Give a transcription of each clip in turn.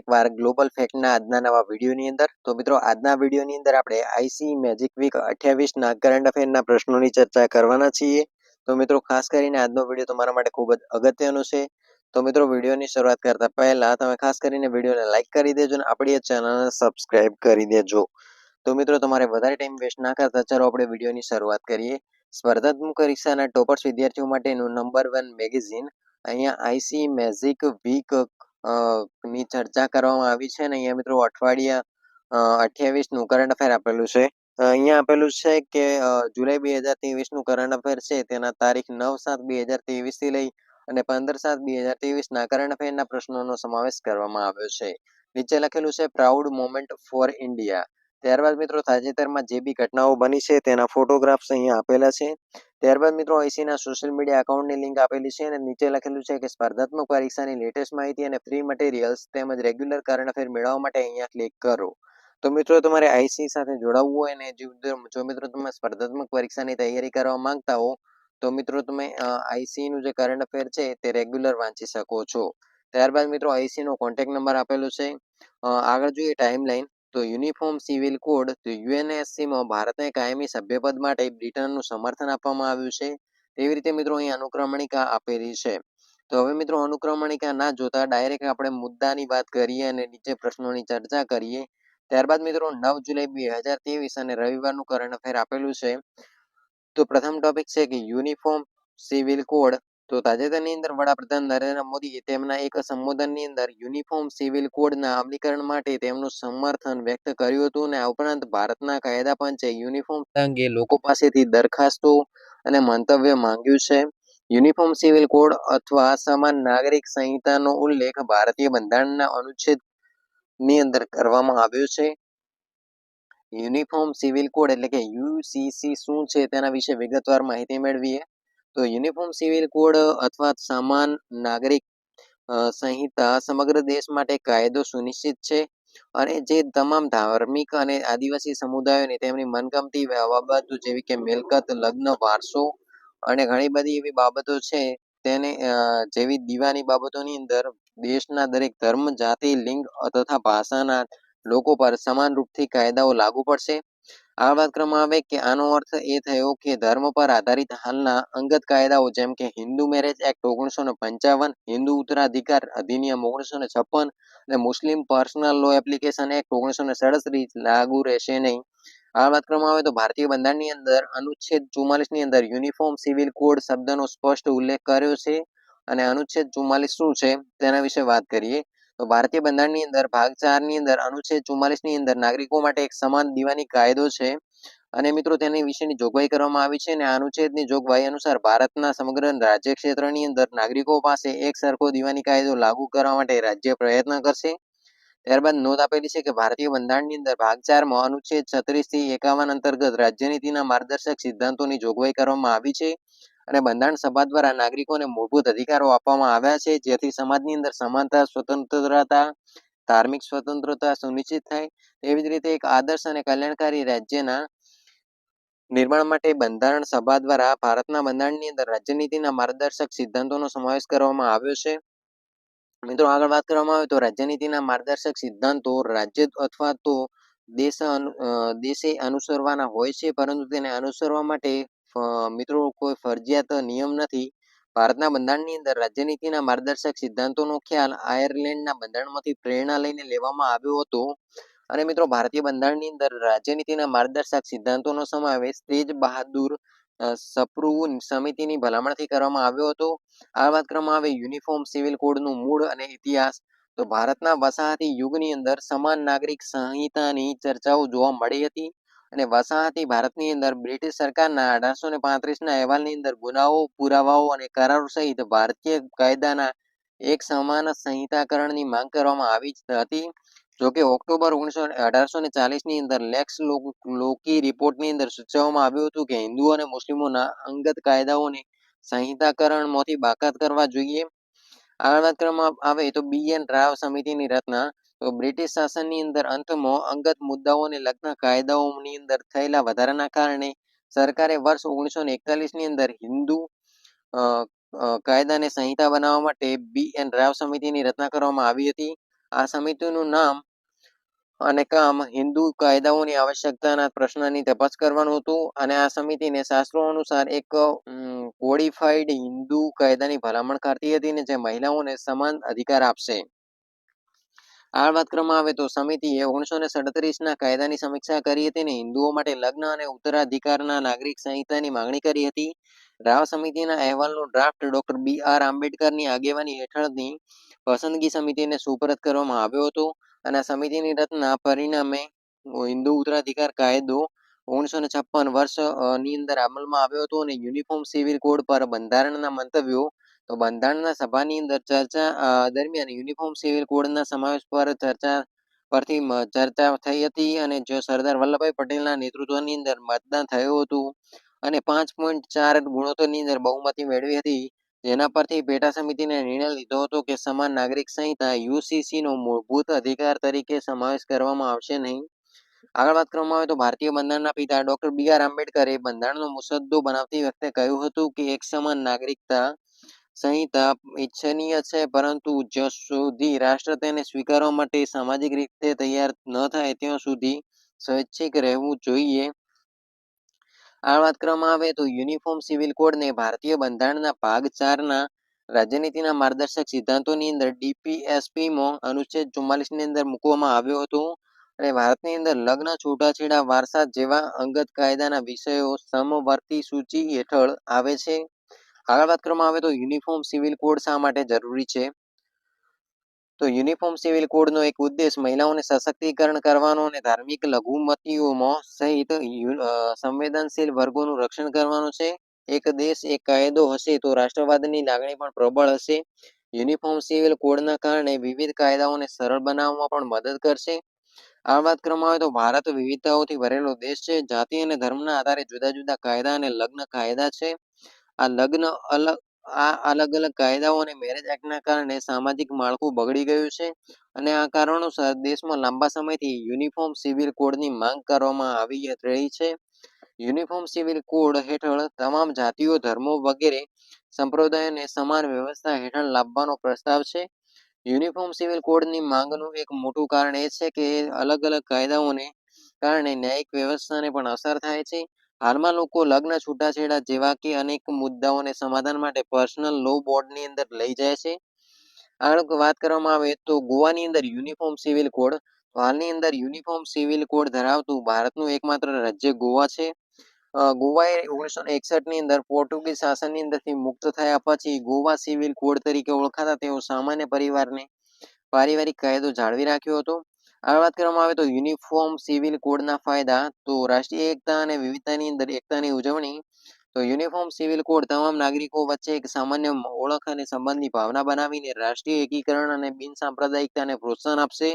એકવાર ગ્લોબલ ફેક્ટના આજના નવા વિડીયોની અંદર. તો મિત્રો, આજના વિડીયોની અંદર આપણે આઈસી મેજિક વીક અઠ્યાવીસના કરંટ અફેરના પ્રશ્નોની ચર્ચા કરવાના છીએ. તો મિત્રો, ખાસ કરીને આજનો વીડિયો તમારા માટે ખૂબ જ અગત્યનો છે. તો મિત્રો, વિડીયોની શરૂઆત કરતા પહેલા તમે ખાસ કરીને વિડીયોને લાઇક કરી દેજો અને આપણી ચેનલને સબસ્ક્રાઇબ કરી દેજો. તો મિત્રો, તમારે વધારે ટાઈમ વેસ્ટ ના કરતા ચાલો આપણે વિડીયોની શરૂઆત કરીએ. સ્પર્ધાત્મક પરીક્ષાના ટોપર્સ વિદ્યાર્થીઓ માટેનું નંબર વન મેગેઝિન અહીંયા આઈસી મેજિક વીક ની ચર્ચા કરવામાં આવી છે અને અહીંયા મિત્રો અઠવાડિયા અઠ્યાવીસનું કરંટ અફેર આપેલું છે. અહીંયા આપેલું છે કે જુલાઈ બે હજાર ત્રેવીસનું કરંટ અફેર છે તેના તારીખ નવ સાત બે હજાર ત્રેવીસથી લઈ અને પંદર સાત બે હજાર ત્રેવીસના કરંટ અફેરના પ્રશ્નોનો સમાવેશ કરવામાં આવ્યો છે. નીચે લખેલું છે પ્રાઉડ મોમેન્ટ ફોર ઇન્ડિયા ત્યારબાદ મિત્રો તાજેતરમાં જે બી ઘટનાઓ બની છે તેના ફોટોગ્રાફ્સ અહીંયા આપેલા છે. ત્યારબાદ મિત્રો આઈસીના સોશિયલ મીડિયા એકાઉન્ટની લિંક આપેલી છે અને નીચે લખેલું છે કે સ્પર્ધાત્મક પરીક્ષાની લેટેસ્ટ માહિતી અને ફ્રી મટીરિયલ્સ તેમજ રેગ્યુલર કરંટ અફેર મેળવવા માટે અહીંયા ક્લિક કરો. તો મિત્રો તમારે આઈસી સાથે જોડાવવું હોય અને જો મિત્રો તમે સ્પર્ધાત્મક પરીક્ષાની તૈયારી કરવા માંગતા હો, તો મિત્રો તમે આઈસીનું જે કરંટ અફેર છે તે રેગ્યુલર વાંચી શકો છો. ત્યારબાદ મિત્રો આઈસીનો કોન્ટેક્ટ નંબર આપેલો છે. આગળ જોઈએ ટાઈમ લાઈન તો યુનિફોર્મ સિવિલ કોડ તો યુએનએસસીમાં ભારતને કાયમી સભ્યપદ માટે બ્રિટનનું સમર્થન આપવામાં આવ્યું છે. તેવી રીતે મિત્રો અહીં અનુક્રમણિકા આપેલી છે. તો હવે મિત્રો અનુક્રમણિકા ના જોતા ડાયરેક્ટ આપણે મુદ્દાની વાત કરીએ અને નીચે પ્રશ્નોની ચર્ચા કરીએ. ત્યારબાદ મિત્રો નવ જુલાઈ બે હજાર ત્રેવીસ અને રવિવારનું કરંટ અફેર આપેલું છે. તો પ્રથમ ટોપિક છે કે યુનિફોર્મ સિવિલ કોડ તો તાજેતરની અંદર વડાપ્રધાન નરેન્દ્ર મોદીએ તેમના એક સંબોધનની અંદર યુનિફોર્મ સિવિલ કોડના અમલીકરણ માટે તેમનું સમર્થન વ્યક્ત કર્યું હતું અને આ ઉપરાંત ભારતના કાયદા પંચે યુનિફોર્મ અંગે લોકો પાસેથી દરખાસ્તો અને મંતવ્ય માંગ્યું છે. યુનિફોર્મ સિવિલ કોડ અથવા સમાન નાગરિક સંહિતાનો ઉલ્લેખ ભારતીય બંધારણના અનુચ્છેદની અંદર કરવામાં આવ્યો છે. યુનિફોર્મ સિવિલ કોડ એટલે કે યુસીસી શું છે તેના વિશે વિગતવાર માહિતી મેળવીએ. તો યુનિફોર્મ સિવિલ કોડ અથવા સમાન નાગરિક સંહિતા સમગ્ર દેશ માટે કાયદો સુનિશ્ચિત છે અને જે તમામ ધાર્મિક અને આદિવાસી સમુદાયોને તેમની મનગમતી બાબતો જેવી કે મિલકત, લગ્ન, વારસો અને ઘણી બધી એવી બાબતો છે તેને જેવી દીવાની બાબતોની અંદર દેશના દરેક ધર્મ, જાતિ, લિંગ તથા ભાષાના લોકો પર સમાન રૂપથી કાયદાઓ લાગુ પડશે. આ વાત કરવામાં આવે કે આનો અર્થ એ થયો કે ધર્મ પર આધારિત હાલના અંગત કાયદાઓ જેમ કે હિન્દુ મેરેજ એક્ટ ઓગણીસો ને પંચાવન, હિન્દુ ઉત્તરાધિકાર અધિનિયમ ઓગણીસો ને છપ્પન અને Muslim personal law application act ઓગણીસો ને સડત્રીસ લાગુ રહેશે નહીં. આ વાત કરવામાં આવે તો ભારતીય બંધારણની અંદર અનુચ્છેદ ચુમ્માલીસની અંદર યુનિફોર્મ સિવિલ કોડ શબ્દનો સ્પષ્ટ ઉલ્લેખ કર્યો છે. અને અનુચ્છેદ ચુમ્માલીસ શું છે તેના વિશે વાત કરીએ. તો ભારતીય બંધારણની અંદર, ભાગ ચારની અંદર, અનુચ્છેદ ચુમ્માલીસની અંદર નાગરિકો માટે એક સમાન દીવાની કાયદો છે. અને મિત્રો, તેની વિશેની જોગવાઈ કરવામાં આવી છે અને અનુચ્છેદની જોગવાઈ અનુસાર ભારતના સમગ્ર રાજ્ય ક્ષેત્રની અંદર નાગરિકો પાસે એક સરખો દીવાની કાયદો લાગુ કરવા માટે રાજ્ય પ્રયત્ન કરશે. ત્યારબાદ નોંધ આપેલી છે કે ભારતીય બંધારણની અંદર ભાગ ચારમાં અનુચ્છેદ છત્રીસથી એકાવન અંતર્ગત રાજ્યનીતિના માર્ગદર્શક સિદ્ધાંતોની જોગવાઈ કરવામાં આવી છે. અને બંધારણ સભા દ્વારા નાગરિકોને મૂળભૂત અધિકારો આપવામાં આવ્યા છે, જેથી સમાજની અંદર સમાનતા, સ્વતંત્રતા, ધાર્મિક સ્વતંત્રતા સુનિશ્ચિત થાય. એવી જ રીતે એક આદર્શ અને કલ્યાણકારી રાજ્યના નિર્માણ માટે બંધારણ સભા દ્વારા ભારતના બંધારણની અંદર રાજ્યનીતિના માર્ગદર્શક સિદ્ધાંતોનો સમાવેશ કરવામાં આવ્યો છે. મિત્રો, આગળ વાત કરવામાં આવે તો રાજ્યનીતિના માર્ગદર્શક સિદ્ધાંતો રાજ્ય અથવા તો દેશ દેશે અનુસરવાના હોય છે, પરંતુ તેને અનુસરવા માટે મિત્રો, કોઈ ફરજિયાત નિયમ નથી. ભારતના બંધારણની અંદર રાજ્યનીતિના માર્ગદર્શક સિદ્ધાંતોનો ખ્યાલ આયર્લેન્ડના બંધારણમાંથી પ્રેરણા લઈને લેવામાં આવ્યો હતો. અને મિત્રો, ભારતીય બંધારણની અંદર રાજ્યનીતિના માર્ગદર્શક સિદ્ધાંતોનો સમાવેશ તેજ બહાદુર સપ્રુવ સમિતિની ભલામણથી કરવામાં આવ્યો હતો. આ વાત કરવામાં આવે યુનિફોર્મ સિવિલ કોડનું મૂળ અને ઇતિહાસ. તો ભારતના વસાહતી યુગની અંદર સમાન નાગરિક સંહિતાની ચર્ચાઓ જોવા મળી હતી. અને વસાહતી ભારતની અંદર બ્રિટિશ સરકારના અઢારસો ને પાંત્રીસના અહેવાલની અંદર ગુનાઓ, પુરાવાઓ અને કરારો સહિત ભારતીય કાયદાના એક સમાન સંહિતાકરણની માંગ કરવામાં આવી હતી. જોકે ઓક્ટોબર ઓગણીસો અઢારસો ને ચાલીસની અંદર લેક્સ લોકી રિપોર્ટની અંદર સૂચવવામાં આવ્યું હતું કે હિન્દુઓ અને મુસ્લિમોના અંગત કાયદાઓને સંહિતાકરણમાંથી બાકાત કરવા જોઈએ. આગળ વાત કરવામાં આવે તો બી એન રાવ સમિતિની રચના તો બ્રિટિશ શાસનની અંદર અંતમાં અંગત મુદ્દાઓને લગતા કાયદાઓની અંદર થયેલા વધારાના કારણે સરકારે વર્ષ ઓગણીસો ને એકતાલીસની અંદર હિન્દુ કાયદાને સંહિતા બનાવવા માટે બી એન રાવ સમિતિની રચના કરવામાં આવી હતી. આ સમિતિનું નામ અને કામ હિન્દુ કાયદાઓની આવશ્યકતાના પ્રશ્નની તપાસ કરવાનું હતું અને આ સમિતિને શાસ્ત્રો અનુસાર એક કોડિફાઈડ હિન્દુ કાયદાની ભલામણ કરતી હતી ને જે મહિલાઓને સમાન અધિકાર આપશે. આ વાત કરવામાં આવે તો સમિતિએ ઓગણીસો ને સડત્રીસના કાયદાની સમીક્ષા કરી હતી અને હિન્દુઓ માટે લગ્ન અને ઉત્તરાધિકારના નાગરિક સંહિતાની માંગણી કરી હતી. રાવ સમિતિના અહેવાલનો ડ્રાફ્ટ ડોક્ટર બી આર આંબેડકરની આગેવાની હેઠળની પસંદગી સમિતિને સુપરત કરવામાં આવ્યો હતો અને સમિતિની રચના પરિણામે હિન્દુ ઉત્તરાધિકાર કાયદો ઓગણીસો ને છપ્પન વર્ષની અંદર અમલમાં આવ્યો હતો અને યુનિફોર્મ સિવિલ કોડ પર બંધારણના મંતવ્યો તો બંધારણના સભાની અંદર ચર્ચા દરમિયાન યુનિફોર્મ સિવિલ કોડના સમાવેશ પર ચર્ચા પરથી ચર્ચા થઈ હતી અને જો સરદાર વલ્લભભાઈ પટેલના નેતૃત્વની અંદર મતદાન થયું હતું અને પાંચ પોઈન્ટ ચાર ગુણોત્તરની અંદર બહુમતી મેળવી હતી, જેના પરથી પેટા સમિતિને નિર્ણય લીધો હતો કે સમાન નાગરિક સંહિતા યુસીસી નો મૂળભૂત અધિકાર તરીકે સમાવેશ કરવામાં આવશે નહીં. આગળ વાત કરવામાં આવે તો ભારતીય બંધારણના પિતા ડોક્ટર બી આર આંબેડકરે બંધારણનો મુસદ્દો બનાવતી વખતે કહ્યું હતું કે એક સમાન નાગરિકતા સંહિતા ઈચ્છનીય છે, પરંતુ જ્યાં સુધી રાષ્ટ્ર તેને સ્વીકારવા માટે સામાજિક રીતે તૈયાર ન થાય, ત્યાં સુધી સ્વૈચ્છિક રહેવું જોઈએ. આ વાત કરવામાં આવે તો યુનિફોર્મ સિવિલ કોડને ભારતીય બંધારણના ભાગ ચારના રાજ્યનીતિના માર્ગદર્શક સિદ્ધાંતોની અંદર ડીપીએસપીમાં અનુચ્છેદ ચુમ્માલીસની અંદર મૂકવામાં આવ્યો હતો. અને ભારતની અંદર લગ્ન, છૂટાછેડા, વારસા જેવા અંગત કાયદાના વિષયો સમવર્તી સૂચિ હેઠળ આવે છે. આગળ વાત કરવામાં આવે તો યુનિફોર્મ સિવિલ કોડ શા માટે જરૂરી છે? તો યુનિફોર્મ સિવિલ કોડનો એક ઉદ્દેશ મહિલાઓને સશક્તિકરણ કરવાનો અને ધાર્મિક લઘુમતીઓમાં સહિત સંવેદનશીલ વર્ગોનું રક્ષણ કરવાનું છે. એક દેશ, એક કાયદો હશે તો રાષ્ટ્રવાદની લાગણી પણ પ્રબળ હશે. યુનિફોર્મ સિવિલ કોડના કારણે વિવિધ કાયદાઓને સરળ બનાવવામાં પણ મદદ કરશે. આ વાત કરવામાં આવે તો ભારત વિવિધતાઓથી ભરેલો દેશ છે. જાતિ અને ધર્મના આધારે જુદા જુદા કાયદા અને લગ્ન કાયદા છે. આ લગ્ન અલગ, આ અલગ અલગ કાયદાઓ અને મેરેજ એક્ટના કારણે સામાજિક માળખું બગડી ગયું છે અને આ કારણોસર દેશમાં લાંબા સમયથી યુનિફોર્મ સિવિલ કોડની માંગ કરવામાં આવી રહી છે. યુનિફોર્મ સિવિલ કોડ હેઠળ તમામ જાતિઓ, ધર્મો વગેરે સંપ્રદાયોને સમાન વ્યવસ્થા હેઠળ લાવવાનો પ્રસ્તાવ છે. યુનિફોર્મ સિવિલ કોડની માંગનું એક મોટું કારણ એ છે કે અલગ અલગ કાયદાઓને કારણે ન્યાયિક વ્યવસ્થાને પણ અસર થાય છે. હાલમાં લોકો લગ્ન છૂટાછેડા જેવા કે અનેક મુદ્દાઓને સમાધાન માટે પર્સનલ લો બોર્ડની અંદર લઈ જાય છે. આગળ વાત કરવામાં આવે તો ગોવાની અંદર યુનિફોર્મ સિવિલ કોડ હાલની અંદર યુનિફોર્મ સિવિલ કોડ ધરાવતું ભારતનું એકમાત્ર રાજ્ય ગોવા છે. ગોવાએ ઓગણીસો ને એકસઠની અંદર પોર્ટુગીઝ શાસનની અંદરથી મુક્ત થયા પછી ગોવા સિવિલ કોડ તરીકે ઓળખાતા તેઓ સામાન્ય પરિવારને પારિવારિક કાયદો જાળવી રાખ્યો હતો. આ વાત કરવામાં આવે તો યુનિફોર્મ સિવિલ કોડના ફાયદા, તો રાષ્ટ્રીય એકતા અને વિવિધતાની અંદર એકતાની ઉજવણી, તો યુનિફોર્મ સિવિલ કોડ તમામ નાગરિકો વચ્ચે એક સામાન્ય ઓળખ અને સંબંધની ભાવના બનાવીને રાષ્ટ્રીય એકીકરણ અને બિન સાંપ્રદાયિકતાને પ્રોત્સાહન આપશે.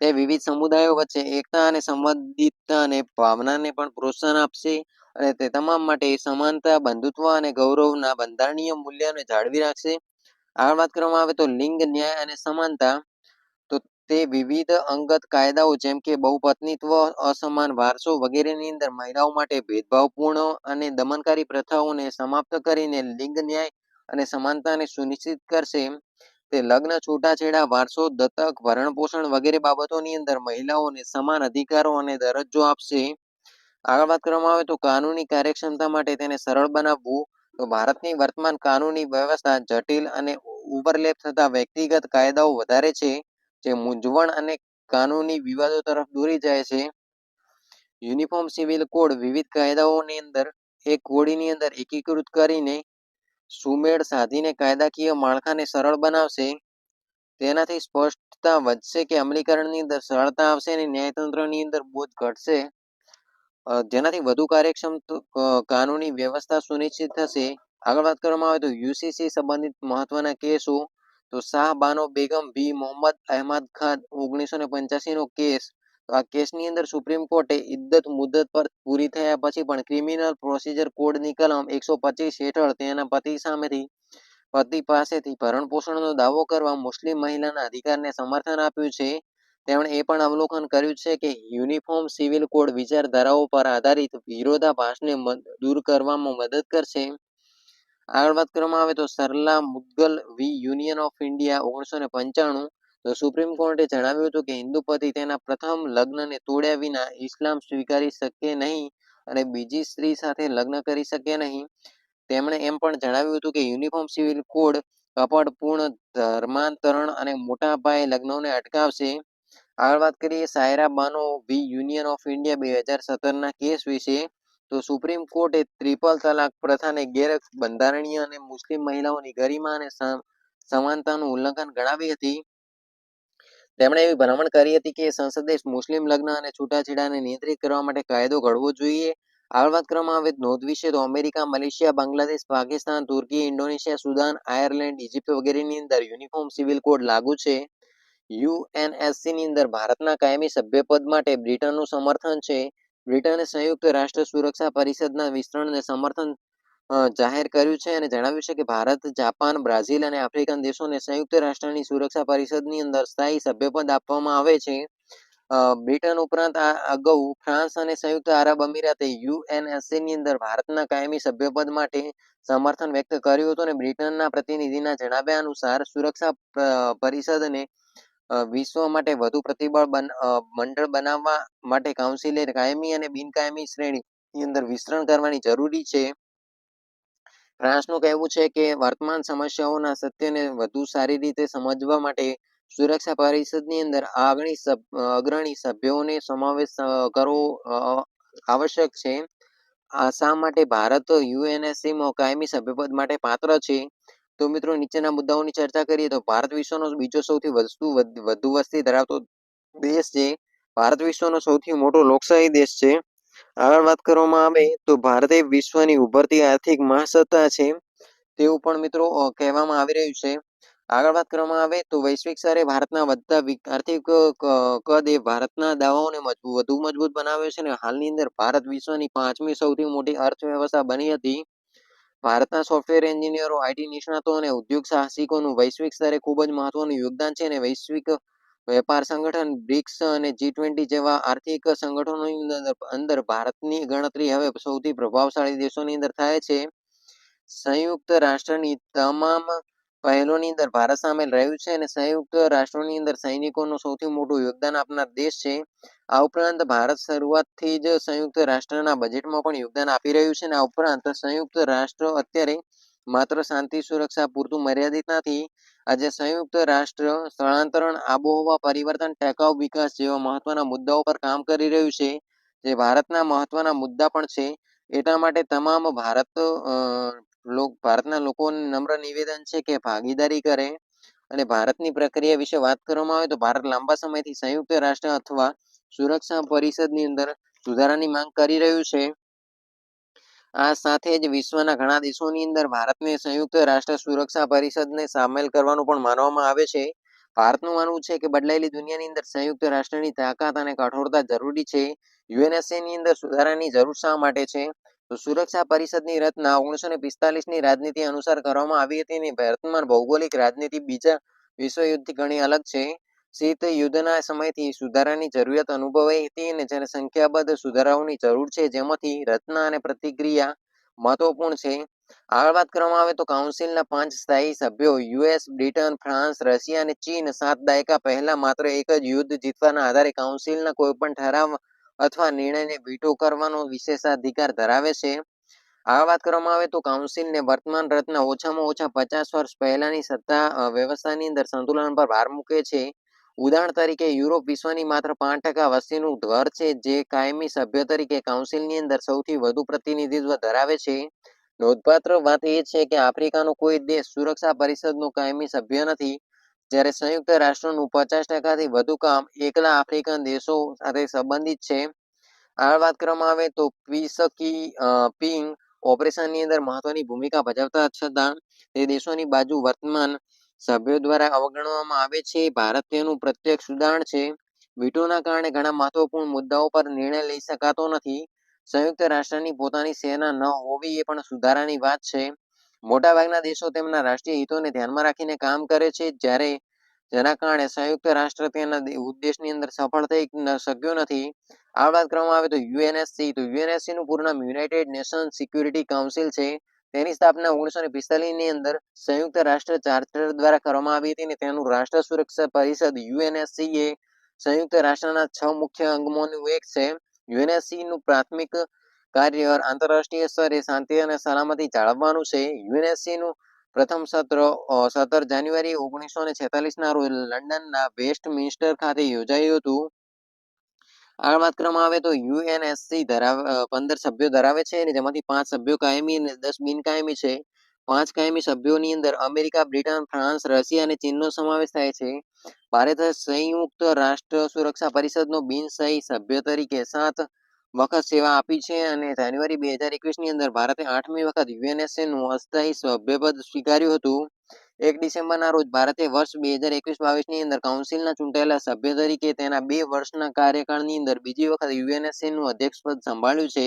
તે વિવિધ સમુદાયો વચ્ચે એકતા અને સંબંધિતતા અને ભાવનાને પણ પ્રોત્સાહન આપશે અને તે તમામ માટે સમાનતા, બંધુત્વ અને ગૌરવના બંધારણીય મૂલ્યોને જાળવી રાખશે. આગળ વાત કરવામાં આવે તો લિંગ, ન્યાય અને સમાનતા તો વિવિધ અંગત કાયદાઓ જેમ કે બહુપત્નીત્વ, અસમાન વારસો વગેરેની અંદર મહિલાઓ માટે ભેદભાવપૂર્ણ અને દમનકારી પ્રથાઓને સમાપ્ત કરીને લિંગ ન્યાય અને સમાનતાને સુનિશ્ચિત કરશે. તે લગ્ન, છૂટાછેડા, વારસો, દત્તક ભરણપોષણ વગેરે બાબતોની અંદર મહિલાઓને સમાન અધિકારો અને દરજ્જો આપશે. આગળ વાત કરવામાં આવે તો કાનૂની કાર્યક્ષમતા માટે તેને સરળ બનાવવું. તો ભારતની વર્તમાન કાનૂની વ્યવસ્થા જટિલ અને ઓવરલેપ થતા વ્યક્તિગત કાયદાઓ વધારે છે. જે મૂંઝવણ અને કાનૂની વિવાદો તરફ દોરી જાય છે. યુનિફોર્મ સિવિલ કોડ વિવિધ કાયદાઓની અંદર, એક કોડીની અંદર એકીકૃત કરીને સુમેળ સાધીને કાયદાકીય માળખાને સરળ બનાવશે. તેનાથી સ્પષ્ટતા વધશે કે અમલીકરણની અંદર સરળતા આવશે અને ન્યાયતંત્રની અંદર બોધ ઘટશે. જેનાથી વધુ કાર્યક્ષમ કાનૂની વ્યવસ્થા સુનિશ્ચિત થશે. આગળ વાત કરવામાં આવે તો યુસીસી સંબંધિત મહત્વના કેસો તો શાહ બેગમ બી મોહમ્મદ અહેમદ ખાન ઓગણીસો ને પંચ્યાસી નો કેસ આ કેસની અંદર સુપ્રીમ કોર્ટે ઇદ્દત મુદત પર પૂરી થયા પછી પણ ક્રિમિનલ પ્રોસિજર કોડની કલમ એકસો પચીસ હેઠળ તેના પતિ સામેથી, પતિ પાસેથી ભરણ પોષણનો દાવો કરવા મુસ્લિમ મહિલાના અધિકારને સમર્થન આપ્યું છે. તેમણે એ પણ અવલોકન કર્યું છે કે યુનિફોર્મ સિવિલ કોડ વિચારધારાઓ પર આધારિત વિરોધાભાસને દૂર કરવામાં મદદ કરશે. આગળ વાત કરવામાં આવે તો Sarla Mudgal v union of India ઓગણીસો ને પંચાણું. તો સુપ્રીમ કોર્ટે જણાવ્યું હતું કે હિન્દુ પતિ તેના પ્રથમ લગ્નને તોડ્યા વિના ઇસ્લામ સ્વીકારી શકે નહીં અને બીજી સ્ત્રી સાથે લગ્ન કરી શકે નહીં. તેમણે એમ પણ જણાવ્યું હતું કે યુનિફોર્મ સિવિલ કોડ કપટપૂર્ણ ધર્માંતરણ અને મોટા પાયે લગ્નોને અટકાવશે. આગળ વાત કરીએ Saira Bano v union of India બે હજાર સત્તરના કેસ વિશે. તો સુપ્રીમ કોર્ટે ત્રિપલ તલાક પ્રથાને ગેર બંધારણીય અને મુસ્લિમ મહિલાઓની ગરિમા અને સમાનતાનું ઉલ્લંઘન ગણાવી હતી. તેમણે એવી ભલામણ કરી હતી કે સંસદે મુસ્લિમ લગ્ન અને છૂટાછેડાને નિયંત્રિત કરવા માટે કાયદો ઘડવો જોઈએ. આગળ વાત કરવામાં આવે નોંધ વિશે તો America, Malaysia, Bangladesh, Pakistan, Turkey, Indonesia, Sudan, Ireland Egypt વગેરેની અંદર યુનિફોર્મ સિવિલ કોડ લાગુ છે. યુએનએસસી ની અંદર ભારતના કાયમી સભ્યપદ માટે બ્રિટનનું સમર્થન છે. બ્રિટને સંયુક્ત રાષ્ટ્ર સુરક્ષા પરિષદના વિસ્તરણને સમર્થન જાહેર કર્યું છે અને જણાવ્યું છે કે ભારત, જાપાન, બ્રાઝિલ અને આફ્રિકન દેશોને સંયુક્ત રાષ્ટ્રની સુરક્ષા પરિષદની અંદર સ્થાયી સભ્યપદ આપવામાં આવે છે. બ્રિટન ઉપરાંત આ અગાઉ ફ્રાન્સ અને સંયુક્ત આરબ અમીરાતે યુએનએસસીની અંદર ભારતના કાયમી સભ્યપદ માટે સમર્થન વ્યક્ત કર્યું હતું અને બ્રિટનના પ્રતિનિધિના જણાવ્યા અનુસાર સુરક્ષા પરિષદને વિશ્વ માટે વધુ પ્રતિબળ મંડળ બનાવવા માટે કાઉન્સિલે કાયમી અને બિનકાયમી શ્રેણીની અંદર વિસ્તરણ કરવાની જરૂરી છે. ફ્રાન્સનું કહેવું છે કે વર્તમાન સમસ્યાઓના સત્યને વધુ સારી રીતે સમજવા માટે સુરક્ષા પરિષદની અંદર આગણી અગ્રણી સભ્યોને સમાવેશ કરવો આવશ્યક છે. આ શા માટે ભારત યુએનએસસીમાં કાયમી સભ્યપદ માટે પાત્ર છે? તો મિત્રો નીચેના મુદ્દાઓની ચર્ચા કરીએ તો ભારત વિશ્વનો બીજો સૌથી વધુ વધુ વસ્તી ધરાવતો દેશ છે. ભારત વિશ્વનો સૌથી મોટો લોકશાહી દેશ છે. આગળ વાત કરવામાં આવે તો ભારત વિશ્વની ઉભરતી આર્થિક મહાસત્તા છે તેવું પણ મિત્રો કહેવામાં આવી રહ્યું છે. આગળ વાત કરવામાં આવે તો વૈશ્વિક સ્તરે ભારતના વધતા આર્થિક કદ એ ભારતના દાવાઓને વધુ મજબૂત બનાવ્યો છે અને હાલની અંદર ભારત વિશ્વની પાંચમી સૌથી મોટી અર્થવ્યવસ્થા બની હતી. ભારતના સોફ્ટવેર એન્જિનિયરો આઈટી નિષ્ણાતો અને ઉદ્યોગ સાહસિકોનું વૈશ્વિક સ્તરે ખૂબ જ મહત્વનું યોગદાન છે અને વૈશ્વિક વેપાર સંગઠન બ્રિક્સ અને જી ટ્વેન્ટી જેવા આર્થિક સંગઠનોની અંદર ભારતની ગણતરી હવે સૌથી પ્રભાવશાળી દેશોની અંદર થાય છે. સંયુક્ત રાષ્ટ્રની તમામ પહેલોની અંદર ભારત સામેલ રહ્યું છે અને સંયુક્ત રાષ્ટ્રોની અંદર સૈનિકોનું સૌથી મોટું યોગદાન આપનાર દેશ છે. આ ઉપરાંત ભારત શરૂઆતથી જ સંયુક્ત રાષ્ટ્રના બજેટમાં પણ યોગદાન આપી રહ્યું છે અને આ ઉપરાંત સંયુક્ત રાષ્ટ્ર અત્યારે માત્ર શાંતિ, સુરક્ષા, પૂરતું મર્યાદિત નથી. આજે સંયુક્ત રાષ્ટ્ર સ્થળાંતરણ, આબોહવા, પરિવર્તન, ટકાઉ વિકાસ જેવા મહત્વના મુદ્દાઓ પર કામ કરી રહ્યું છે. જે ભારતના મહત્વના મુદ્દા પણ છે. એટલા માટે તમામ ભારત ભારતના લોકોને નમ્ર નિવેદન છે કે ભાગીદારી કરે અને ભારતની પ્રક્રિયા વિશે વાત કરવામાં આવે તો ભારત લાંબા સમયથી સંયુક્ત રાષ્ટ્ર અથવા સુરક્ષા પરિષદની અંદર સુધારાની માંગ કરી રહ્યું છે. આ સાથે જ વિશ્વના ઘણા દેશોની અંદર ભારતને સંયુક્ત રાષ્ટ્ર સુરક્ષા પરિષદને સામેલ કરવાનું પણ માનવામાં આવે છે. ભારતનું માનવું છે કે બદલાયેલી દુનિયાની અંદર સંયુક્ત રાષ્ટ્રની તાકાત અને કઠોરતા જરૂરી છે. યુએનએસએ ની અંદર સુધારાની જરૂર શા માટે છે? તો સુરક્ષા પરિષદની રચના ઓગણીસો ને પિસ્તાલીસની રાજનીતિ અનુસાર કરવામાં આવી હતી અને વર્તમાન ભૌગોલિક રાજનીતિ બીજા વિશ્વયુદ્ધથી ઘણી અલગ છે. શીત યુદ્ધના સમયથી સુધારાની જરૂરિયાત અનુભવાઈ હતી અને જ્યારે સંખ્યાબદ્ધ સુધારાઓની જરૂર છે, જેમાંથી રચના અને પ્રતિક્રિયા મહત્વપૂર્ણ છે. આગળ વાત કરવામાં આવે તો કાઉન્સિલના પાંચ સ્થાયી સભ્યો યુએસ, બ્રિટન, ફ્રાન્સ, રશિયા અને ચીન સાત દાયકા પહેલા માત્ર એક જ યુદ્ધ જીતવાના આધારે કાઉન્સિલના કોઈ પણ ઠરાવ અથવા નિર્ણયને વીટો કરવાનો વિશેષાધિકાર ધરાવે છે. આ વાત કરવામાં આવે તો કાઉન્સિલને વર્તમાન રચના ઓછામાં ઓછા પચાસ વર્ષ પહેલાની સત્તા વ્યવસ્થાની અંદર સંતુલન પર ભાર મૂકે છે. ઉદાહરણ તરીકે, યુરોપ વિશ્વની માત્ર પાંચ ટકા વસ્તીનું ઘર છે, જે કાયમી સભ્ય તરીકે કાઉન્સિલની અંદર સૌથી વધુ પ્રતિનિધિત્વ ધરાવે છે. નોંધપાત્ર વાત એ છે કે આફ્રિકાનો કોઈ દેશ સુરક્ષા પરિષદનો કાયમી સભ્ય નથી. જ્યારે સંયુક્ત રાષ્ટ્રનું પચાસ ટકાથી વધુ કામ એકલા આફ્રિકન દેશો સાથે સંબંધિત છે. આગળ વાત કરવામાં આવે તો પીસકી પિંગ ઓપરેશનની અંદર મહત્વની ભૂમિકા ભજવતા છતાં તે દેશોની બાજુ વર્તમાન સભ્યો દ્વારા અવગણવામાં આવે છે. ભારત તેનું પ્રત્યક્ષ ઉદાહરણ છે. વીટોના કારણે ઘણા મહત્વપૂર્ણ મુદ્દાઓ પર નિર્ણય લઈ શકાતો નથી. સંયુક્ત રાષ્ટ્રની પોતાની સેના ન હોવી એ પણ સુધારાની વાત છે. મોટાભાગના દેશો તેમના રાષ્ટ્રીય હિતોને ધ્યાનમાં રાખીને કામ કરે છે. જ્યારે જેના કારણે સંયુક્ત રાષ્ટ્ર તેના ઉદ્દેશની અંદર સફળ થઈ શક્યો નથી. આ વાત કરવામાં આવે તો યુએનએસસી. તો યુએનએસસી નું પૂરું નામ યુનાઇટેડ નેશન સિક્યુરિટી કાઉન્સિલ છે. તેની સ્થાપના ઓગણીસો ને પિસ્તાલીસની અંદર સંયુક્ત રાષ્ટ્ર ચાર્ટર દ્વારા કરવામાં આવી હતી અને તેનું રાષ્ટ્ર સુરક્ષા પરિષદ યુએનએસસી એ સંયુક્ત રાષ્ટ્રના છ મુખ્ય અંગોનું એક છે. યુએનએસસી નું પ્રાથમિક કાર્ય આંતરરાષ્ટ્રીય સ્તરે શાંતિ અને સલામતી જાળવવાનું છે. યુએનએસસી નું પ્રથમ સત્ર સત્તર જાન્યુઆરી ઓગણીસો ને છેતાલીસ ના રોજ લંડનના વેસ્ટ મિન્સ્ટર ખાતે યોજાયું હતું. આ વાત કરવામાં આવે તો યુએનએસસી ધરાવે પંદર સભ્યો ધરાવે છે અને જેમાંથી પાંચ સભ્યો કાયમી અને દસ બિનકાયમી છે. પાંચ કાયમી સભ્યોની અંદર અમેરિકા, બ્રિટન, ફ્રાન્સ, રશિયા અને ચીનનો સમાવેશ થાય છે. ભારત સંયુક્ત રાષ્ટ્ર સુરક્ષા પરિષદનો બિનસહી સભ્ય તરીકે સાત વખત સેવા આપી છે અને જાન્યુઆરી બે હજાર એકવીસની અંદર ભારતે આઠમી વખત યુએનએસએનું અસ્થાયી સભ્યપદ સ્વીકાર્યું હતું. એક ડિસેમ્બરના રોજ ભારતે વર્ષ બે હજાર એકવીસ બાવીસની અંદર કાઉન્સિલના ચૂંટાયેલા સભ્ય તરીકે તેના બે વર્ષના કાર્યકાળની અંદર બીજી વખત યુએનએસસીનું અધ્યક્ષપદ સંભાળ્યું છે.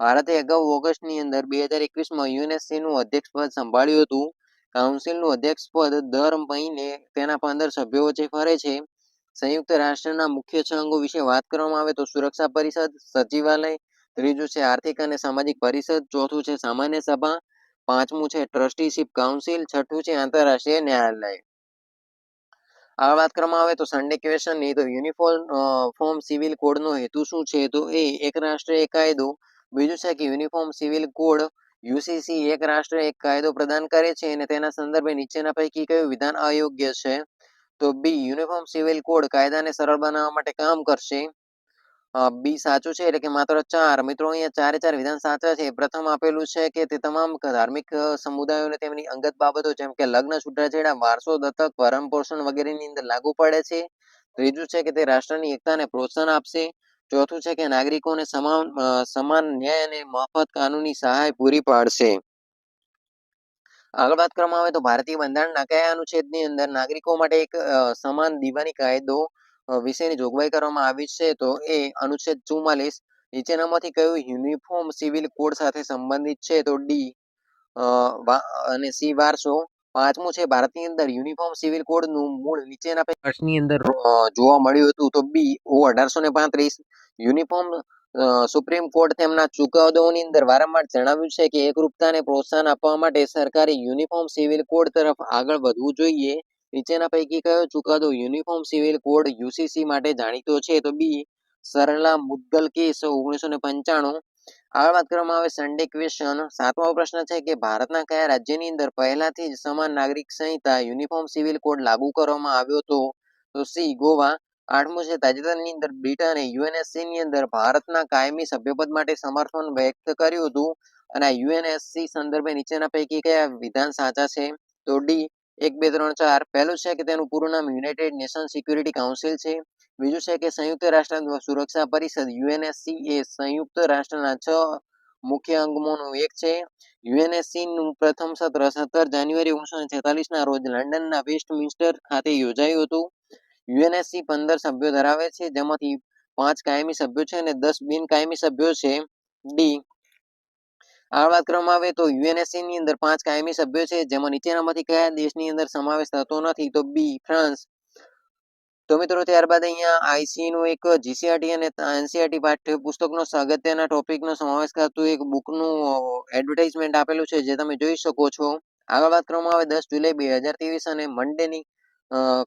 ભારતે અગાઉ ઓગસ્ટની અંદર બે હજાર એકવીસમાં યુએનએસસીનું અધ્યક્ષપદ સંભાળ્યું હતું. કાઉન્સિલનું અધ્યક્ષપદ દર મહિને તેના પંદર સભ્યો વચ્ચે ફરે છે. સંયુક્ત રાષ્ટ્રના મુખ્ય છ અંગો વિશે વાત કરવામાં આવે તો સુરક્ષા પરિષદ, સચિવાલય, ત્રીજું છે આર્થિક અને સામાજિક પરિષદ, ચોથું છે સામાન્ય સભા, પાંચમું છે ટ્રસ્ટીશીપ કાઉન્સિલ, છઠ્ઠું છે આંતરરાષ્ટ્રીય ન્યાયાલય. આ વાત કરવામાં આવે તો સન્ડે ક્વેશ્ચનની તો યુનિફોર્મ ફોર્મ સિવિલ કોડનો હેતુ શું છે? તો એ એક રાષ્ટ્ર, એક કાયદો. બીજું છે કે યુનિફોર્મ સિવિલ કોડ યુસીસી એક રાષ્ટ્ર, એક કાયદો પ્રદાન કરે છે અને તેના સંદર્ભે નીચેના પૈકી કયું વિધાન અયોગ્ય છે? તો બી યુનિફોર્મ સિવિલ કોડ કાયદાને સરળ બનાવવા માટે કામ કરશે. બી સાચું છે એટલે કે માત્ર ચાર. મિત્રો, અહીંયા ચારે ચાર વિધાન સાચા છે. પ્રથમ આપેલું છે કે તે તમામ ધાર્મિક સમુદાયોને તેમની અંગત બાબતો જેમ કે લગ્ન છૂટાછેડા વારસો, દત્તક ભરણ પોષણ વગેરેની અંદર લાગુ પડે છે. ત્રીજું છે કે તે રાષ્ટ્રની એકતાને પ્રોત્સાહન આપશે. ચોથું છે કે નાગરિકોને સમાન સમાન ન્યાય અને મફત કાનૂની સહાય પૂરી પાડશે. આગળ વાત કરવામાં આવે તો ભારતીય બંધારણના કયા અનુચ્છેદની અંદર નાગરિકો માટે એક સમાન દીવાની કાયદો વિશેની જોગવાઈ કરવામાં આવી છે તો એ અનુચ્છેદ ચુમ્માલીસ નીચેનામાંથી કયું યુનિફોર્મ સિવિલ કોડ સાથે સંબંધિત છે તો ડી અને સી વારસો. પાંચમું છે ભારતની અંદર યુનિફોર્મ સિવિલ કોડનું મૂળ નીચેના વર્ષની અંદર જોવા મળ્યું હતું તો બી ઓ અઢારસો ને પાંત્રીસ. યુનિફોર્મ સુપ્રીમ કોર્ટ તેમના ચુકાદાઓની અંદર વારંવાર જણાવ્યું છે કે એકરૂપતાને પ્રોત્સાહન આપવા માટે સરકારે યુનિફોર્મ સિવિલ કોડ તરફ આગળ વધવું જોઈએ. નીચેના પૈકી કયો ચુકાદો યુનિફોર્મ સિવિલ કોડ યુસીસી માટે જાણીતો છે તો બી, સરલા મુદ્ગલ કેસ ઓગણીસો ને પંચાણું. આગળ વાત કરવામાં આવે સન્ડે ક્વેશ્ચન સાતમો પ્રશ્ન છે કે ભારતના કયા રાજ્યની અંદર પહેલાથી જ સમાન નાગરિક સંહિતા યુનિફોર્મ સિવિલ કોડ લાગુ કરવામાં આવ્યો હતો? તો સી, ગોવા. આઠમું છે, તાજેતરની અંદર બ્રિટને યુએનએસસી ની અંદર ભારતના કાયમી સભ્યપદ માટે સમર્થન વ્યક્ત કર્યું હતું અને યુએનએસસી સંદર્ભે નીચેના પૈકી કયા વિધાન સાચા છે? તો ડી એક, બે, ત્રણ, ચાર. પહેલું છે કે તેનું પૂરું નામ યુનાઇટેડ નેશન સિક્યુરિટી કાઉન્સિલ છે. બીજું છે કે સંયુક્ત રાષ્ટ્ર સુરક્ષા પરિષદ યુએનએસસી એ સંયુક્ત રાષ્ટ્રના છ મુખ્ય અંગમોનું એક છે. યુએનએસસી નું પ્રથમ સત્ર સત્તર જાન્યુઆરી ઓગણીસો છેતાલીસ ના રોજ લંડનના વેસ્ટ મિન્સ્ટર ખાતે યોજાયું હતું. યુએનએસસી પંદર સભ્યો ધરાવે છે, જેમાંથી પાંચ કાયમી સભ્યો છે અને દસ બિનકાયમી સભ્યો છે. ડી આ વાત કરવામાં આવે તો યુએનએસસી ની અંદર પાંચ કાયમી સભ્યો છે, જેમાં નીચેનામાંથી કયા દેશની અંદર સમાવેશ થતો નથી? તો બી ફ્રાન્સ. તો મિત્રો, ત્યારબાદ અહીંયા આઈસી નું એક જીસીઆરટી અને એનસીઆરટી પાઠ્ય પુસ્તકનો અગત્યના ટોપિકનો સમાવેશ કરતું એક બુકનું એડવર્ટાઇઝમેન્ટ આપેલું છે, જે તમે જોઈ શકો છો. આગળ વાત કરવામાં આવે દસ જુલાઈ બે હજાર ત્રેવીસ અને મંડેની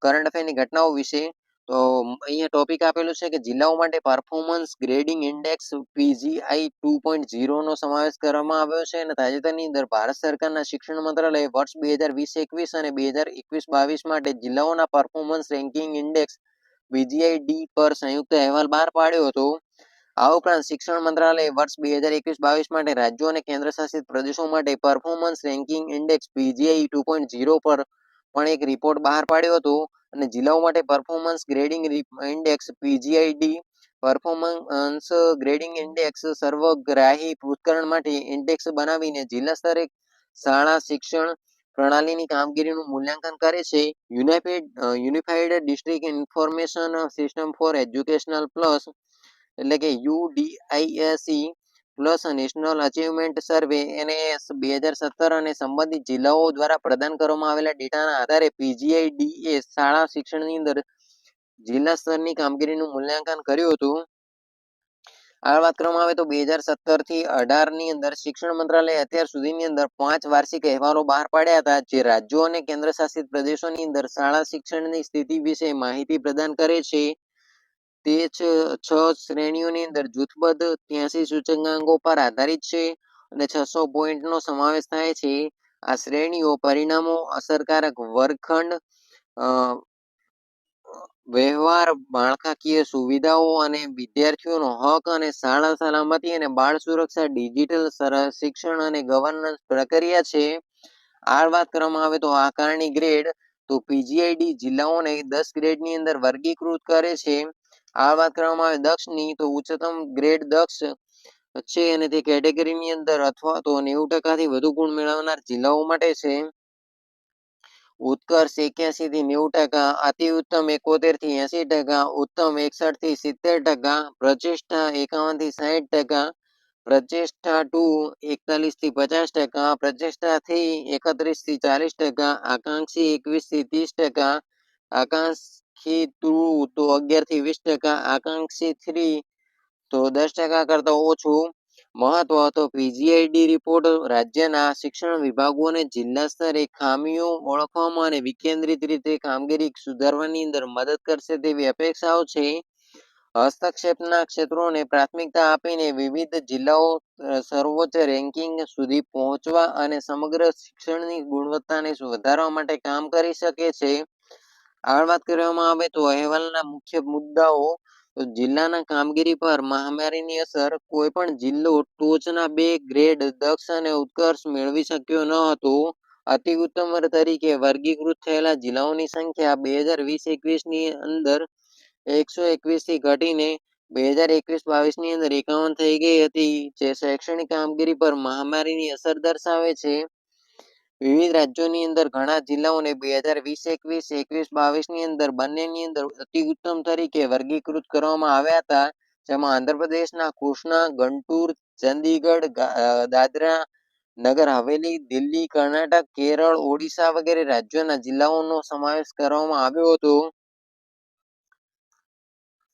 કરંટ અફેરની ઘટનાઓ વિશે, તો અહીંયા ટોપિક આપેલું છે કે જિલ્લાઓ માટે performance grading index PGI two point ઝીરોનો સમાવેશ કરવામાં આવ્યો છે અને તાજેતરની અંદર ભારત સરકારના શિક્ષણ મંત્રાલયે વર્ષ બે હજાર વીસ એકવીસ અને બે હજાર એકવીસ બાવીસ માટે જિલ્લાઓના performance ranking index PGI D પર સંયુક્ત અહેવાલ બહાર પાડ્યો હતો. આ ઉપરાંત શિક્ષણ મંત્રાલયે વર્ષ બે હજાર એકવીસ બાવીસ માટે રાજ્યો અને કેન્દ્રશાસિત પ્રદેશો માટે performance ranking index PGI two point zero પર પણ એક રિપોર્ટ બહાર પાડ્યો હતો અને જિલ્લાઓ માટે performance grading index PGI D performance grading index સર્વગ્રાહી પૃથ્થકરણ માટે ઇન્ડેક્સ બનાવીને જિલ્લા સ્તરે શાળા શિક્ષણ પ્રણાલીની કામગીરીનું મૂલ્યાંકન કરે છે. United unified district information system for educational plus એટલે કે UDISE plus national achievement survey NS બે હજાર સત્તર અને સંબંધિત જિલ્લાઓ દ્વારા પ્રદાન કરવામાં આવેલા ડેટાના આધારે પીજીઆઈડીએ શાળા શિક્ષણની અંદર જિલ્લા સ્તરની કામગીરીનું મૂલ્યાંકન કર્યું હતું. આગળ વાત કરવામાં આવે તો બે હજાર સત્તરથી અઢારની અંદર શિક્ષણ મંત્રાલય અત્યાર સુધીની અંદર પાંચ વાર્ષિક અહેવાલો બહાર પાડ્યા હતા, જે રાજ્યો અને કેન્દ્ર શાસિત પ્રદેશોની અંદર શાળા શિક્ષણની સ્થિતિ વિશે માહિતી પ્રદાન કરે છે. તે છ શ્રેણીઓની અંદર જૂથબદ્ધ ત્યાંસી સૂચકાંકો પર આધારિત છે અને છસો પોઈન્ટનો સમાવેશ થાય છે. આ શ્રેણીઓ પરિણામો અસરકારક વર્ગખંડ વ્યવહાર, માળખાકીય સુવિધાઓ અને વિદ્યાર્થીઓનો હક અને શાળા સલામતી અને બાળ સુરક્ષા, ડિજિટલ શિક્ષણ અને ગવર્નન્સ પ્રક્રિયા છે. આ વાત કરવામાં આવે તો આકારણી ગ્રેડ, તો પીજીઆઈડી જિલ્લાઓને દસ ગ્રેડની અંદર વર્ગીકૃત કરે છે. આ વાત કરવામાં આવે દક્ષની તો ઉચ્ચતમ ગ્રેડ દક્ષ છે અને તે કેટેગરીની અંદર અથવા તો નેવું ટકાથી વધુ ગુણ મેળવનાર જિલ્લાઓ માટે છે. ઉત્કર્ષ એક્યાસી થી નેવું ટકા અતિ ઉત્તમ એકોતેરથી એસી ટકા, ઉત્તમ એકસઠથી સિત્તેર ટકા પ્રચેષ્ટા એકાવનથી સાહીઠ ટકા પ્રચેષ્ટા ટુ એકતાલીસથી પચાસ ટકા પ્રચેષ્ટા થી એકત્રીસથી ચાલીસ ટકા, આકાંક્ષી એકવીસથી ત્રીસ ટકા, આકાંક્ષી ટુ તો અગિયારથી વીસ ટકા આકાંક્ષી થ્રી તો દસ ટકા કરતા ઓછું. મહત્વ હતો પીજીઆઈડી રિપોર્ટ રાજ્યના શિક્ષણ વિભાગોને જિલ્લા સ્તરે ખામીઓ ઓળખવામાં અને વિકેન્દ્રિત રીતે કામગીરી સુધારવાની અંદર મદદ કરશે તેવી અપેક્ષાઓ છે. હસ્તક્ષેપના ક્ષેત્રોને પ્રાથમિકતા આપીને વિવિધ જિલ્લાઓ સર્વોચ્ચ રેન્કિંગ સુધી પહોંચવા અને સમગ્ર શિક્ષણની ગુણવત્તાને વધારવા માટે કામ કરી શકે છે. આગળ વાત કરવામાં આવે તો અહેવાલના મુખ્ય મુદ્દાઓ જિલ્લાના કામગીરી પર મહામારીની અસર કોઈ પણ જિલ્લો ટોચના બે ગ્રેડ દક્ષ અને ઉત્કર્ષ મેળવી શક્યો ન હતો. અતિ ઉત્તમ તરીકે વર્ગીકૃત થયેલા જિલ્લાઓની સંખ્યા બે હજાર વીસ એકવીસની અંદર એકસો એકવીસથી ઘટીને બે હજાર એકવીસ બાવીસની અંદર એકાવન થઈ ગઈ હતી, જે શૈક્ષણિક કામગીરી પર મહામારીની અસર દર્શાવે છે. વિવિધ રાજ્યોની અંદર ઘણા જિલ્લાઓને બે હજાર વીસ, એકવીસ એકવીસ બાવીસની અંદર બંનેની અંદર અતિ ઉત્તમ તરીકે વર્ગીકૃત કરવામાં આવ્યા હતા. જેમાં આંધ્રપ્રદેશના કૃષ્ણા, ગંટુર, ચંદીગઢ દાદરા નગર, હવેલી, દિલ્હી, કર્ણાટક, કેરળ, ઓડિશા વગેરે રાજ્યોના જિલ્લાઓનો સમાવેશ કરવામાં આવ્યો હતો.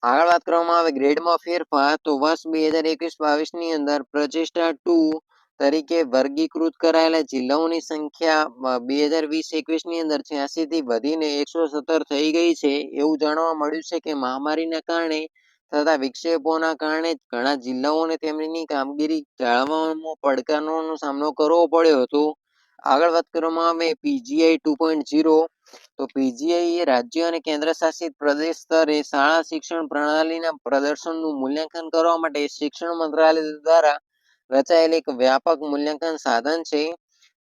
આગળ વાત કરવામાં આવે, ગ્રેડમાં ફેરફાર, તો વર્ષ બે હજાર એકવીસ બાવીસની અંદર પ્રચેષ્ટા ટુ તરીકે વર્ગીકૃત કરાયેલા જિલ્લાઓની સંખ્યા બે હજાર વીસ એકવીસની અંદર છ્યાસી થી વધીને એકસો સત્તર થઈ ગઈ છે. એવું જાણવા મળ્યું છે કે મહામારીના કારણે તથા વિક્ષેપોના કારણે ઘણા જિલ્લાઓને તેમની કામગીરી જાળવવામાં પડકારનો સામનો કરવો પડ્યો હતો. આગળ વાત કરવામાં આવે પીજીઆઈ ટુ પોઈન્ટ ઝીરો. તો પીજીઆઈ એ રાજ્ય અને કેન્દ્ર શાસિત પ્રદેશ સ્તરે શાળા શિક્ષણ પ્રણાલીના પ્રદર્શનનું મૂલ્યાંકન કરવા માટે શિક્ષણ મંત્રાલય દ્વારા રચાયેલ એક વ્યાપક મૂલ્યાંકન સાધન છે.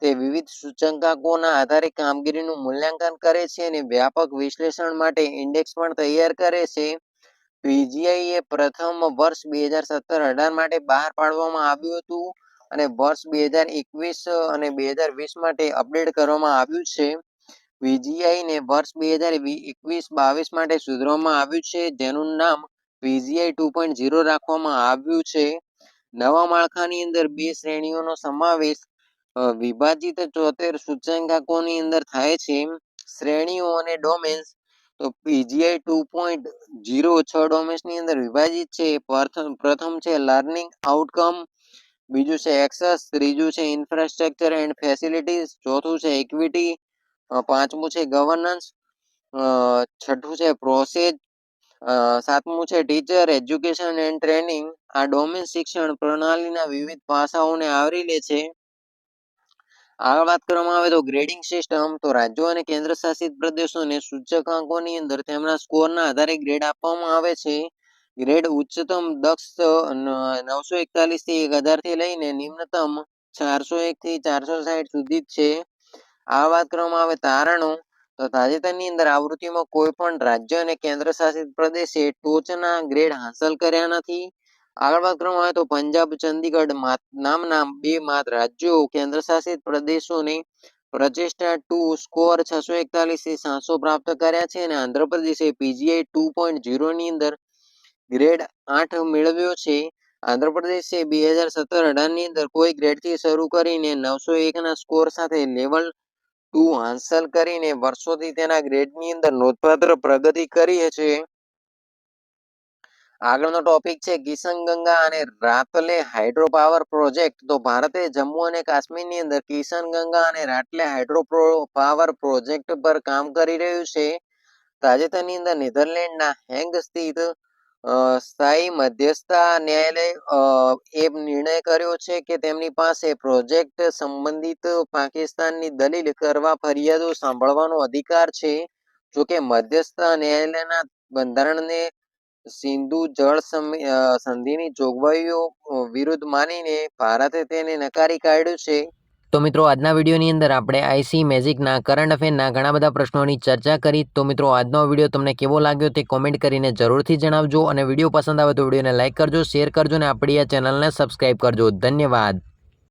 તે વિવિધ સૂચકાંકોના આધારે કામગીરીનું મૂલ્યાંકન કરે છે અને વ્યાપક વિશ્લેષણ માટે ઇન્ડેક્સ પણ તૈયાર કરે છે. પીજીઆઈ એ પ્રથમ વર્ષ બે હજાર સત્તર અઢાર માટે બહાર પાડવામાં આવ્યું હતું અને વર્ષ બે હજાર એકવીસ અને બે હજાર વીસ માટે અપડેટ કરવામાં આવ્યું છે. પીજીઆઈ ને વર્ષ બે હજાર એકવીસ, બાવીસ માટે સુધારવામાં આવ્યું છે. જેનું નામ પીજીઆઈ ટુ પોઈન્ટ ઝીરો રાખવામાં આવ્યું છે. નવા માળખાની અંદર બે શ્રેણીઓનો સમાવેશ વિભાજિત ચોતેર સૂચકાંકોની અંદર થાય છે. શ્રેણીઓ અને ડોમેન્સ, તો પીજીઆઈ ટુ પોઈન્ટ ઝીરો છ ડોમેન્સની અંદર વિભાજિત છે. પ્રથમ છે લર્નિંગ આઉટકમ, બીજું છે એક્સેસ, ત્રીજું છે ઇન્ફ્રાસ્ટ્રક્ચર એન્ડ ફેસિલિટીઝ, ચોથું છે ઇક્વિટી પાંચમું છે ગવર્નન્સ છઠ્ઠું છે પ્રોસેસ સાતમું છે ટીચર એજ્યુકેશન એન્ડ ટ્રેનિંગ આ ડોમેન શિક્ષણ પ્રણાલીના વિવિધ પાસાઓને આવરી લે છે. આગળ વાત કરવામાં આવે તો ગ્રેડિંગ સિસ્ટમ તો રાજ્યો અને કેન્દ્ર શાસિત પ્રદેશોને સૂચકાંકોની અંદર તેમના સ્કોરના આધારે ગ્રેડ આપવામાં આવે છે. ગ્રેડ ઉચ્ચતમ, દક્ષ નવસો એકતાલીસથી એક હજારથી લઈને નિમ્નતમ ચારસો એક થી ચારસો સાઠ સુધી જ છે. આ વાત કરવામાં આવે તારણો. તો તાજેતરની અંદર આવૃત્તિમાં કોઈ પણ રાજ્ય અને કેન્દ્ર શાસિત પ્રદેશે ટોચના ગ્રેડ હાંસલ કર્યા નથી. આગળ વાત કરવામાં આવે તો પંજાબ, ચંદીગઢ નામના બે માત્ર રાજ્યો કેન્દ્ર શાસિત પ્રદેશોને પ્રચેષ્ટા ટુ સ્કોર છસો એકતાલીસથી સાતસો પ્રાપ્ત કર્યા છે અને આંધ્રપ્રદેશે પીજીઆઈ ટુ પોઈન્ટ ઝીરો ની અંદર ગ્રેડ આઠ મેળવ્યો છે. આંધ્રપ્રદેશે બે હજાર સત્તર અઢારની અંદર કોઈ ગ્રેડથી શરૂ કરીને નવસો એક ના સ્કોર સાથે લેવલ ટુ હાંસલ કરીને વર્ષોથી તેના ગ્રેડની અંદર નોંધપાત્ર પ્રગતિ કરી છે. આગળનો ટોપિક છે કિશનગંગા અને રાતલે હાઇડ્રો પાવર પ્રોજેક્ટ તો ભારતે જમ્મુ અને કાશ્મીરની અંદર કિશનગંગા અને રાટલે હાઇડ્રો પાવર પ્રોજેક્ટ પર કામ કરી રહ્યું છે. તાજેતરની અંદર નેધરલેન્ડના હેંગ સ્થિત સ્થાયી મધ્યસ્થતા ન્યાયાલય એ નિર્ણય કર્યો છે કે તેમની પાસે પ્રોજેક્ટ સંબંધિત પાકિસ્તાનની દલીલ કરવા ફરિયાદો સાંભળવાનો અધિકાર છે. જોકે મધ્યસ્થા ન્યાયાલયના બંધારણને સિંધુ જળ સંધિની જોગવાઈઓ વિરુદ્ધ માનીને ભારતે તેને નકારી કાઢ્યું છે. તો મિત્રો, આજના વિડીયોની અંદર આપણે આઈસી મેજિકના કરંટ અફેરના ઘણા બધા પ્રશ્નોની ચર્ચા કરી. તો મિત્રો, આજનો વીડિયો તમને કેવો લાગ્યો તે કોમેન્ટ કરીને જરૂરથી જણાવજો અને વીડિયો પસંદ આવે તો વિડીયોને લાઇક કરજો, શેર કરજો અને આપણી આ ચેનલને સબસ્ક્રાઈબ કરજો. ધન્યવાદ.